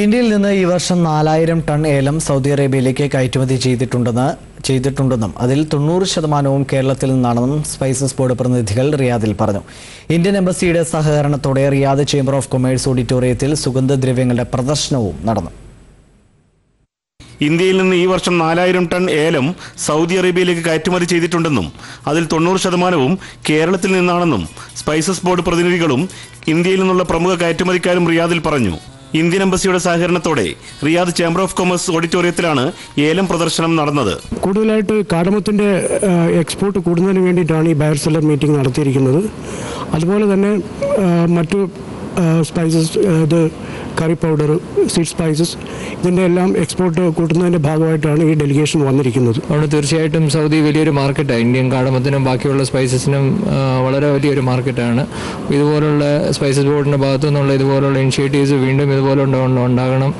ഇന്ത്യയിൽ നിന്ന് ഈ വർഷം നാലായിരം ടൺ ഏലം സൗദി അറേബ്യയിലേക്ക് കയറ്റുമതി ചെയ്തിട്ടുണ്ടെന്ന് ചെയ്തിട്ടുണ്ടെന്നും അതിൽ തൊണ്ണൂറ് ശതമാനവും കേരളത്തിൽ നിന്നാണെന്നും സ്പൈസസ് ബോർഡ് പ്രതിനിധികൾ റിയാദിൽ പറഞ്ഞു. ഇന്ത്യൻ എംബസിയുടെ സഹകരണത്തോടെ റിയാദ് ചേംബർ ഓഫ് കൊമേഴ്സ് ഓഡിറ്റോറിയത്തിൽ സുഗന്ധദ്രവ്യങ്ങളുടെ പ്രദർശനവും നടന്നു. ഇന്ത്യയിൽ നിന്ന് ഈ വർഷം നാലായിരം ടൺ ഏലം സൗദി അറേബ്യയിലേക്ക് കയറ്റുമതി ചെയ്തിട്ടുണ്ടെന്നും അതിൽ തൊണ്ണൂറ് ശതമാനവും കേരളത്തിൽ നിന്നാണെന്നും സ്പൈസസ് ബോർഡ് പ്രതിനിധികളും ഇന്ത്യയിൽ നിന്നുള്ള പ്രമുഖ കയറ്റുമതിക്കാരും റിയാദിൽ പറഞ്ഞു. ഇന്ത്യൻ എംബസിയുടെ സഹകരണത്തോടെ റിയാദ് ചേംബർ ഓഫ് കൊമേഴ്സ് ഓഡിറ്റോറിയത്തിലാണ് ഏലം പ്രദർശനം നടന്നത്. കൂടുതലായിട്ട് കാടമത്തിന്റെ എക്സ്പോർട്ട് കൂടുന്നതിന് വേണ്ടിയിട്ടാണ് ഈ ബയർ സെല്ലർ മീറ്റിംഗ് നടത്തിയിരിക്കുന്നത്. അതുപോലെ തന്നെ മറ്റു സ്പൈസസ് ഇത് കറി പൗഡർ സ്വീറ്റ് സ്പൈസസ് ഇതിന്റെ എല്ലാം എക്സ്പോർട്ട് കൂട്ടുന്നതിന്റെ ഭാഗമായിട്ടാണ് ഈ ഡെലിഗേഷൻ വന്നിരിക്കുന്നത്. അവിടെ തീർച്ചയായിട്ടും സൗദി വലിയൊരു മാർക്കറ്റാണ് ഇന്ത്യൻ കാടമത്തിനും ബാക്കിയുള്ള സ്പൈസസിനും വളരെ വലിയൊരു മാർക്കറ്റാണ് ഇതുപോലുള്ള സ്പൈസസ് ബോർഡിന്റെ ഭാഗത്തു നിന്നുള്ള ഇതുപോലുള്ള ഇനിഷ്യേറ്റീവ്സ് വീണ്ടും ഇതുപോലെ ഉണ്ടാകണം.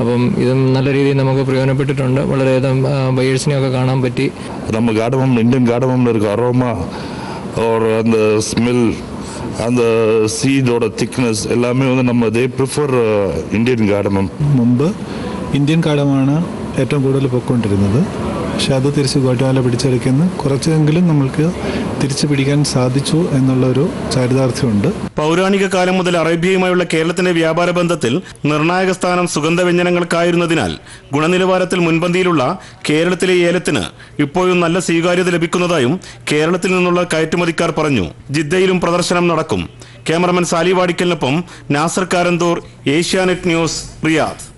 അപ്പം ഇതും നല്ല രീതിയിൽ നമുക്ക് പ്രയോജനപ്പെട്ടിട്ടുണ്ട്. വളരെയധികം ബയേഴ്സിനെയൊക്കെ കാണാൻ പറ്റി. നമ്മൾ ഇന്ത്യൻ ഗാഡമം ഒരു അറോമ ഓർ സ്മെൽ அந்த சீடோட திக்னஸ் எல்லாமே வந்து நம்ம தே ப்ரிஃபர் இந்தியன் காடமம் മുമ്പ് ഇന്ത്യൻ കാടമാണ് ഏറ്റവും കൂടുതൽ പൊയ്ക്കൊണ്ടിരുന്നത് പക്ഷെ അത് തിരിച്ച് ഗോട്ടാല പിടിച്ചെടുക്കുന്ന കുറച്ചെങ്കിലും നമ്മൾക്ക് തിരിച്ചു പിടിക്കാൻ സാധിച്ചു എന്നുള്ള ഒരു ചാരിതാർത്ഥ്യമുണ്ട്. പൗരാണിക കാലം മുതൽ അറേബ്യയുമായുള്ള കേരളത്തിന്റെ വ്യാപാര ബന്ധത്തിൽ നിർണായക സ്ഥാനം സുഗന്ധ വ്യഞ്ജനങ്ങൾക്കായിരുന്നതിനാൽ ഗുണനിലവാരത്തിൽ മുൻപന്തിയിലുള്ള കേരളത്തിലെ ഏലത്തിന് ഇപ്പോഴും നല്ല സ്വീകാര്യത ലഭിക്കുന്നതായും കേരളത്തിൽ നിന്നുള്ള കയറ്റുമതിക്കാർ പറഞ്ഞു. ജിദ്ദയിലും പ്രദർശനം നടക്കും. ക്യാമറമാൻ സാലി വാടിക്കലിനൊപ്പം നാസർ കാരന്തൂർ ഏഷ്യാനെറ്റ് ന്യൂസ് റിയാദ്.